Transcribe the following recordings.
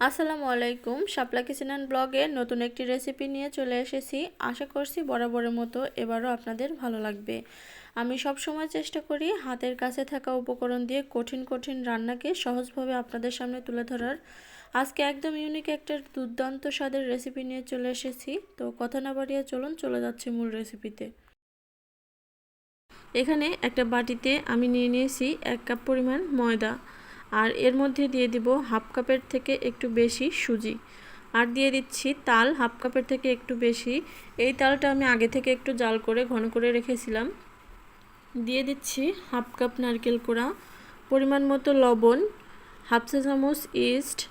আসসালামু আলাইকুম। শাপলা কিচেন ব্লগে নতুন একটি রেসিপি নিয়ে চলে এসেছি। আশা করছি বরাবরের মতো এবারও আপনাদের ভালো লাগবে। আমি সব সময় চেষ্টা করি হাতের কাছে থাকা উপকরণ দিয়ে কঠিন কঠিন রান্নাকে সহজভাবে আপনাদের সামনে তুলে ধরার। আজকে একদম ইউনিক একটা দুর্দান্ত স্বাদের রেসিপি নিয়ে চলে এসেছি। তো কথা না বাড়িয়ে চলুন, চলে যাচ্ছি মূল রেসিপিতে এখানে একটা বাটিতে আমি নিয়ে নিয়েছি এক কাপ পরিমাণ ময়দা। আর এর মধ্যে দিয়ে দিব হাফ কাপের থেকে একটু বেশি সুজি। আর দিয়ে দিচ্ছি তাল, হাফ কাপের থেকে একটু বেশি। এই তালটা আমি আগে থেকে একটু জাল করে, ঘন করে রেখেছিলাম। দিয়ে দিচ্ছি হাফ কাপ নারকেল কোড়া, পরিমাণ মতো লবণ, হাফ চা চামচ ইস্ট,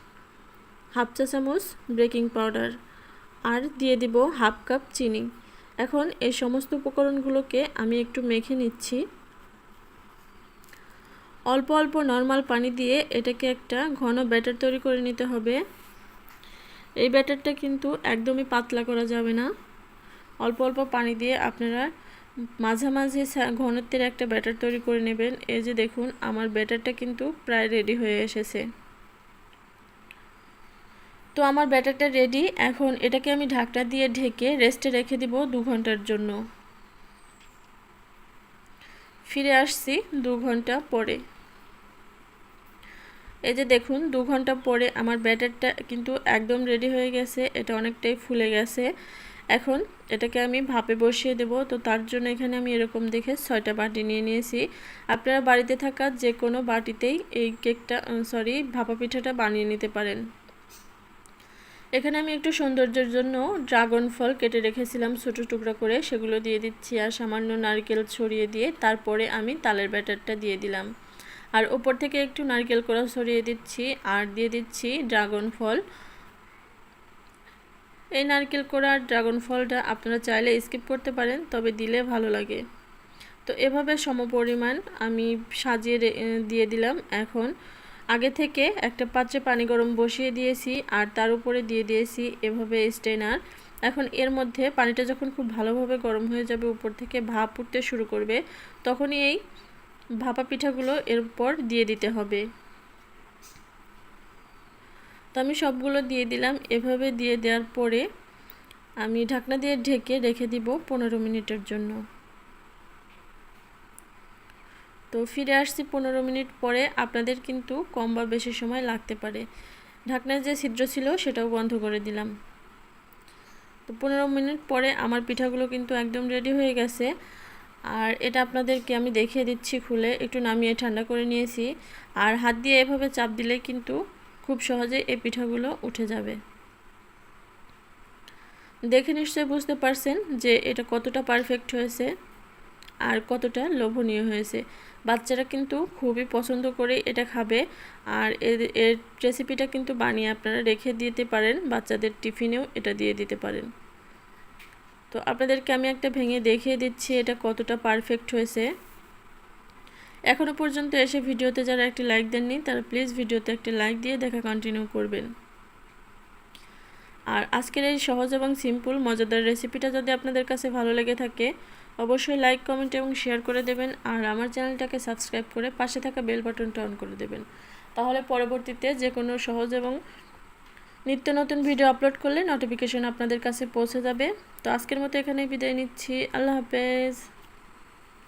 হাফ চা চামচ বেকিং পাউডার। আর দিয়ে দিব হাফ কাপ চিনি। এখন এই সমস্ত উপকরণগুলোকে আমি একটু মেখে নিচ্ছি। অল্প অল্প নর্মাল পানি দিয়ে এটাকে একটা ঘন ব্যাটার তৈরি করে নিতে হবে। এই ব্যাটারটা কিন্তু একদমই পাতলা করা যাবে না। অল্প অল্প পানি দিয়ে আপনারা মাঝামাঝি ঘনত্বের একটা ব্যাটার তৈরি করে নেবেন। এই যে দেখুন, আমার ব্যাটারটা কিন্তু প্রায় রেডি হয়ে এসেছে। তো আমার ব্যাটারটা রেডি। এখন এটাকে আমি ঢাকটা দিয়ে ঢেকে রেস্টে রেখে দিব দু ঘণ্টার জন্য। ফিরে আসছি দু ঘণ্টা পরে। এই যে দেখুন, দু ঘণ্টা পরে আমার ব্যাটারটা কিন্তু একদম রেডি হয়ে গেছে, এটা অনেকটাই ফুলে গেছে। এখন এটাকে আমি ভাপে বসিয়ে দেব, তো তার জন্য এখানে আমি এরকম দেখে ছয়টা বাটি নিয়ে নিয়েছি। আপনারা বাড়িতে থাকা যে কোনো বাটিতেই এই কেকটা সরি ভাপা পিঠাটা বানিয়ে নিতে পারেন। এখানে আমি একটু সৌন্দর্যের জন্য ড্রাগন ফল কেটে রেখেছিলাম, ছোটো টুকরা করে। সেগুলো দিয়ে দিচ্ছি, আর সামান্য নারকেল ছড়িয়ে দিয়ে তারপরে আমি তালের ব্যাটারটা দিয়ে দিলাম। আর ওপর থেকে একটু নারকেল কোড়া সরিয়ে দিচ্ছি, আর দিয়ে দিচ্ছি ড্রাগন ফল। এই নারকেল কোড়া ড্রাগন ফলটা আপনারা চাইলে স্কিপ করতে পারেন, তবে দিলে ভালো লাগে। তো এভাবে সমপরিমাণ আমি সাজিয়ে দিয়ে দিলাম। এখন আগে থেকে একটা পাত্রে পানি গরম বসিয়ে দিয়েছি, আর তার উপরে দিয়ে দিয়েছি এভাবে স্টেনার এখন এর মধ্যে পানিটা যখন খুব ভালোভাবে গরম হয়ে যাবে, উপর থেকে ভাপ উঠতে শুরু করবে, তখনই এই ভাপা পিঠাগুলো এর উপর দিয়ে দিতে হবে। তো আমি সবগুলো দিয়ে দিলাম। এভাবে দিয়ে দেওয়ার পরে আমি ঢাকনা দিয়ে ঢেকে রেখে দিব পনেরো মিনিটের জন্য। তো ফিরে আসছি পনেরো মিনিট পরে। আপনাদের কিন্তু কম বা বেশি সময় লাগতে পারে। ঢাকনার যে ছিদ্র ছিল সেটাও বন্ধ করে দিলাম। তো পনেরো মিনিট পরে আমার পিঠাগুলো কিন্তু একদম রেডি হয়ে গেছে। আর এটা আপনাদেরকে আমি দেখিয়ে দিচ্ছি খুলে, একটু নামিয়ে ঠান্ডা করে নিয়েছি। আর হাত দিয়ে এভাবে চাপ দিলে কিন্তু খুব সহজে এই পিঠাগুলো উঠে যাবে। দেখে নিশ্চয়ই বুঝতে পারছেন যে এটা কতটা পারফেক্ট হয়েছে আর কতটা লোভনীয় হয়েছে। বাচ্চারা কিন্তু খুবই পছন্দ করে এটা খাবে আর এর রেসিপিটা কিন্তু বানিয়ে আপনারা রেখে দিতে পারেন, বাচ্চাদের টিফিনেও এটা দিয়ে দিতে পারেন। তো আপনাদেরকে আমি একটা ভেঙে দেখিয়ে দিচ্ছি এটা কতটা পারফেক্ট হয়েছে। এখনও পর্যন্ত এসে ভিডিওতে যারা একটি লাইক দেননি, তারা প্লিজ ভিডিওতে একটি লাইক দিয়ে দেখা কন্টিনিউ করবেন। আর আজকের এই সহজ এবং সিম্পল মজাদার রেসিপিটা যদি আপনাদের কাছে ভালো লেগে থাকে, অবশ্যই লাইক কমেন্ট এবং শেয়ার করে দেবেন আর আমার চ্যানেলটাকে সাবস্ক্রাইব করে পাশে থাকা বেল বাটনটা অন করে দেবেন। তাহলে পরবর্তীতে যে কোনো সহজ এবং নিত্য নতুন ভিডিও আপলোড করলে নোটিফিকেশন আপনাদের কাছে পৌঁছে যাবে। তো আজকের মতো এখানেই বিদায় নিচ্ছি। আল্লাহ হাফেজ।